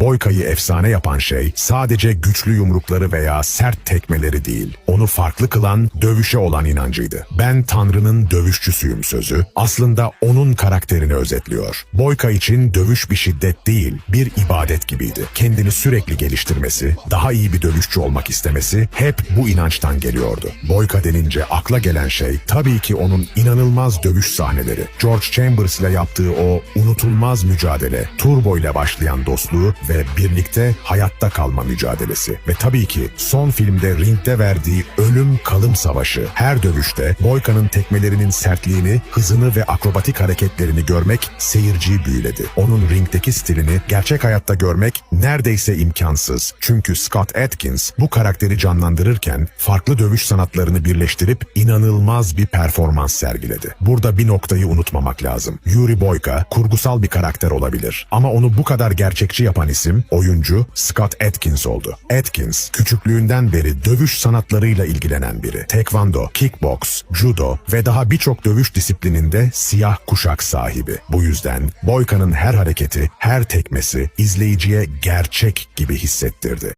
Boyka'yı efsane yapan şey sadece güçlü yumrukları veya sert tekmeleri değil. Onu farklı kılan dövüşe olan inancıydı. Ben Tanrı'nın dövüşçüsüyüm sözü aslında onun karakterini özetliyor. Boyka için dövüş bir şiddet değil, bir ibadet gibiydi. Kendini sürekli geliştirmesi, daha iyi bir dövüşçü olmak istemesi hep bu inançtan geliyordu. Boyka denince akla gelen şey tabii ki onun inanılmaz dövüş sahneleri. George Chambers ile yaptığı o unutulmaz mücadele, Turbo ile başlayan dostluğu ve birlikte hayatta kalma mücadelesi. Ve tabii ki son filmde ringde verdiği ölüm kalım savaşı. Her dövüşte Boyka'nın tekmelerinin sertliğini, hızını ve akrobatik hareketlerini görmek seyirciyi büyüledi. Onun ringdeki stilini gerçek hayatta görmek neredeyse imkansız. Çünkü Scott Atkins bu karakteri canlandırırken farklı dövüş sanatlarını birleştirip inanılmaz bir performans sergiledi. Burada bir noktayı unutmamak lazım. Yuri Boyka kurgusal bir karakter olabilir ama onu bu kadar gerçekçi yapan isim oyuncu Scott Atkins oldu. Atkins küçüklüğünden beri dövüş sanatlarıyla ilgilenen biri. Taekwondo, kickbox, judo ve daha birçok dövüş disiplininde siyah kuşak sahibi. Bu yüzden Boyka'nın her hareketi, her tekmesi izleyiciye gerçek gibi hissettirdi.